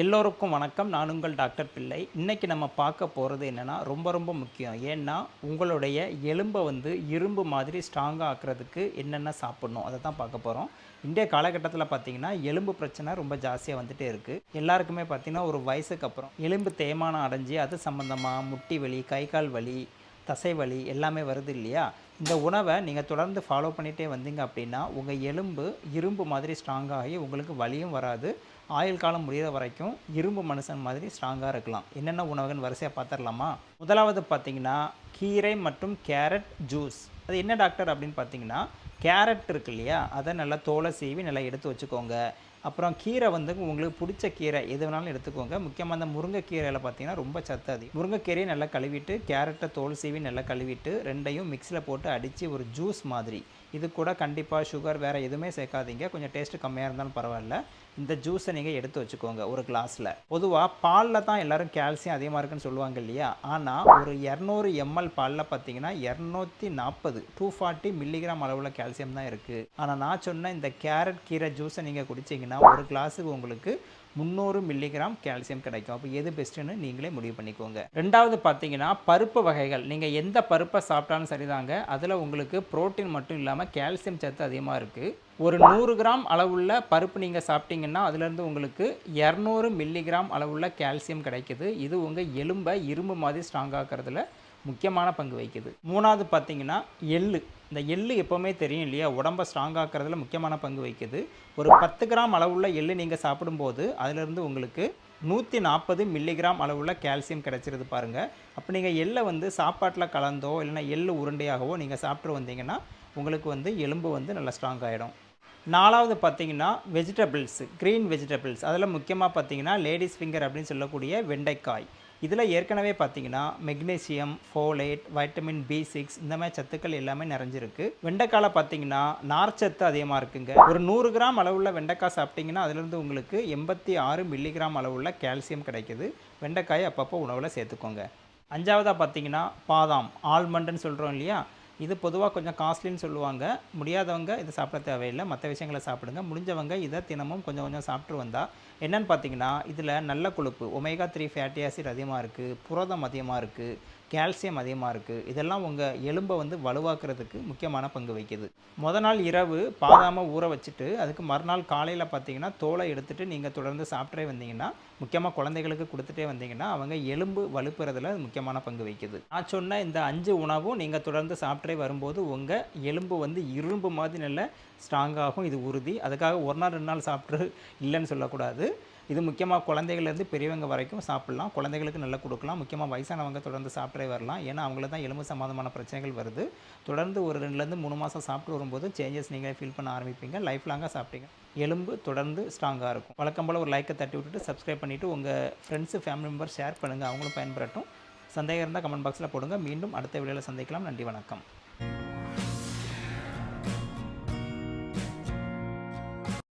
எல்லோருக்கும் வணக்கம். நான் உங்கள் டாக்டர் பிள்ளை. இன்றைக்கி நம்ம பார்க்க போகிறது என்னென்னா ரொம்ப ரொம்ப முக்கியம். ஏன்னா உங்களுடைய எலும்பை வந்து இரும்பு மாதிரி ஸ்ட்ராங்காக ஆக்குறதுக்கு என்னென்ன சாப்பிட்ணும் அதை தான் பார்க்க போகிறோம் இன்றைய காலகட்டத்தில் பார்த்தீங்கன்னா எலும்பு பிரச்சனை ரொம்ப ஜாஸ்தியாக வந்துகிட்டே இருக்குது எல்லாருக்குமே பார்த்திங்கன்னா ஒரு வயசுக்கு அப்புறம் எலும்பு தேய்மானம் அடைஞ்சு அது சம்மந்தமாக முட்டி வலி கை கால் வலி தசை வலி எல்லாமே வருது இல்லையா? இந்த உணவை நீங்கள் தொடர்ந்து ஃபாலோ பண்ணிகிட்டே வந்தீங்க அப்படின்னா உங்கள் எலும்பு இரும்பு மாதிரி ஸ்ட்ராங்காகி உங்களுக்கு வலியும் வராது. ஆயுள் காலம் முடிகிற வரைக்கும் இரும்பு மனுஷன் மாதிரி ஸ்ட்ராங்காக இருக்கலாம். என்னென்ன உணவுகள் வரிசையாக பார்த்துடலாமா? முதலாவது பார்த்தீங்கன்னா கீரை மற்றும் கேரட் ஜூஸ். அது என்ன டாக்டர் அப்படின்னு பார்த்தீங்கன்னா கேரட் இருக்கு இல்லையா? அதை நல்லா தோலை சீவி நல்லா எடுத்து வச்சுக்கோங்க. அப்புறம் கீரை வந்து உங்களுக்கு பிடிச்ச கீரை எது வேணாலும் எடுத்துக்கோங்க. முக்கியமாக அந்த முருங்கைக்கீரையில் பார்த்தீங்கன்னா ரொம்ப சத்து அதிகம். முருங்கைக்கீரையை நல்லா கழுவிட்டு கேரட்டை தோல் சீவி நல்லா கழுவிட்டு ரெண்டையும் மிக்ஸியில் போட்டு அடித்து ஒரு ஜூஸ் மாதிரி. இது கூட கண்டிப்பாக சுகர் வேறு எதுவுமே சேர்க்காதீங்க. கொஞ்சம் டேஸ்ட்டு கம்மியாக இருந்தாலும் பரவாயில்ல. இந்த ஜூஸை நீங்கள் எடுத்து வச்சுக்கோங்க ஒரு கிளாஸில் பொதுவாக பாலில் தான் எல்லோரும் கால்சியம் அதிகமாக இருக்குன்னு சொல்லுவாங்க இல்லையா? ஆனால் ஒரு இரநூறு எம்எல் பாலில் பார்த்தீங்கன்னா இரநூத்தி நாற்பது டூ ஃபார்ட்டி மில்லிகிராம் அளவில் கால்சியம் தான் இருக்குது ஆனால் நான் சொன்ன இந்த கேரட் கீரை ஜூஸை நீங்கள் குடிச்சிங்கன்னா ஒரு கிளாஸுக்கு உங்களுக்கு முந்நூறு மில்லிகிராம் கால்சியம் கிடைக்கும். அப்போ எது பெஸ்ட்டுன்னு நீங்களே முடிவு பண்ணிக்கோங்க. ரெண்டாவது பார்த்தீங்கன்னா பருப்பு வகைகள். நீங்கள் எந்த பருப்பை சாப்பிட்டாலும் சரிதாங்க. அதில் உங்களுக்கு புரோட்டீன் மட்டும் இல்லாமல் கால்சியம் சத்து அதிகமாக இருக்குது ஒரு நூறு கிராம் அளவுள்ள பருப்பு நீங்கள் சாப்பிட்டீங்கன்னா அதுலேருந்து உங்களுக்கு இரநூறு மில்லிகிராம் அளவுள்ள கால்சியம் கிடைக்குது. இது உங்கள் எலும்பை இரும்பு மாதிரி ஸ்ட்ராங்காகிறதுல முக்கியமான பங்கு வகிக்குது. மூணாவது பார்த்தீங்கன்னா எள்ளு. இந்த எள்ளு எப்போவுமே தெரியும் இல்லையா? உடம்பை ஸ்ட்ராங்காக்கிறதுல முக்கியமான பங்கு வகிக்குது. ஒரு பத்து கிராம் அளவுள்ள எள்ளு நீங்கள் சாப்பிடும்போது அதிலிருந்து உங்களுக்கு நூற்றி நாற்பது மில்லிகிராம் அளவுள்ள கால்சியம் கிடச்சிருது பாருங்கள் அப்போ நீங்கள் எள்ளை வந்து சாப்பாட்டில் கலந்தோ இல்லைன்னா எள்ளு உருண்டையாகவோ நீங்கள் சாப்பிட்டு வந்தீங்கன்னா உங்களுக்கு வந்து எலும்பு வந்து நல்லா ஸ்ட்ராங் ஆகிடும் நாலாவது பார்த்தீங்கன்னா வெஜிடபிள்ஸ் க்ரீன் வெஜிடபிள்ஸ் அதில் முக்கியமாக பார்த்தீங்கன்னா லேடிஸ் ஃபிங்கர் அப்படின்னு சொல்லக்கூடிய வெண்டைக்காய். இதில் ஏற்கனவே பார்த்தீங்கன்னா magnesium folate vitamin B six இந்த மாதிரி சத்துக்கள் எல்லாமே நிறைஞ்சிருக்கு. வெண்டைக்காயில் பார்த்தீங்கன்னா நார்ச்சத்து அதிகமாக இருக்குங்க. ஒரு நூறு கிராம் அளவுள்ள வெண்டைக்காய் சாப்பிட்டீங்கன்னா அதுலேருந்து உங்களுக்கு எண்பத்தி ஆறு மில்லிகிராம் அளவுள்ள கால்சியம் கிடைக்குது. வெண்டைக்காயை அப்பப்போ உணவில் சேர்த்துக்கோங்க. அஞ்சாவதாக பார்த்தீங்கன்னா பாதாம் ஆல்மண்டுன்னு சொல்கிறோம் இல்லையா? இது பொதுவாக கொஞ்சம் காஸ்ட்லின்னு சொல்லுவாங்க. முடியாதவங்க இதை சாப்பிட தேவையில்லை. மற்ற விஷயங்களை சாப்பிடுங்க. முடிஞ்சவங்க இதை தினமும் கொஞ்சம் கொஞ்சம் சாப்பிட்டு வந்தால் என்னென்னு பார்த்தீங்கன்னா இதில் நல்ல கொழுப்பு. ஒமேகா த்ரீ ஃபேட்டி ஆசிட் அதிகமாக இருக்குது புரதம் அதிகமாக இருக்குது கால்சியம் அதிகமாக இருக்குது இதெல்லாம் உங்கள் எலும்பை வந்து வலுவாக்குறதுக்கு முக்கியமான பங்கு வகிக்குது. முத நாள் இரவு பாதாமல் ஊற வச்சுட்டு அதுக்கு மறுநாள் காலையில் பார்த்தீங்கன்னா தோலை எடுத்துகிட்டு நீங்கள் தொடர்ந்து சாப்பிட்டே வந்தீங்கன்னா முக்கியமாக குழந்தைகளுக்கு கொடுத்துட்டே வந்தீங்கன்னா அவங்க எலும்பு வலுப்புறதுல முக்கியமான பங்கு வகிக்குது. நான் சொன்ன இந்த அஞ்சு உணவும் நீங்கள் தொடர்ந்து சாப்பிட்டே வரும்போது உங்கள் எலும்பு வந்து இரும்பு மாதிரி நல்ல ஸ்ட்ராங்காகும் இது உறுதி. அதுக்காக ஒரு நாள் ரெண்டு நாள் சாப்பிட்டு இல்லைன்னு சொல்லக்கூடாது. இது முக்கியமாக குழந்தைகள்லேருந்து பெரியவங்க வரைக்கும் சாப்பிட்லாம். குழந்தைகளுக்கு நல்லா கொடுக்கலாம். முக்கியமாக வயசானவங்க தொடர்ந்து சாப்பிட்டு வரலாம். ஏன்னா அவங்கள தான் எலும்பு சம்மந்தமான பிரச்சனைகள் வருது. தொடர்ந்து ஒரு ரெண்டுலேருந்து மூணு மாதம் சாப்பிட்டு வரும்போது சேஞ்சஸ் நீங்கள் ஃபீல் பண்ண ஆரம்பிப்பீங்க. லைஃப் லாங்காக சாப்பிட்டீங்க. எலும்பு தொடர்ந்து ஸ்ட்ராங்காக இருக்கும். வழக்கம் போல் ஒரு லைக்கை தட்டி விட்டுட்டு சப்ஸ்கிரைப் பண்ணிவிட்டு உங்கள் ஃப்ரெண்ட்ஸு ஃபேமிலி மெம்பர் ஷேர் பண்ணுங்கள் அவங்களும் பயன்பெறட்டும். சந்தேகம் இருந்தால் கமெண்ட் பாக்ஸில் போடுங்க. மீண்டும் அடுத்த வீடியோவில் சந்திக்கலாம். நன்றி வணக்கம்.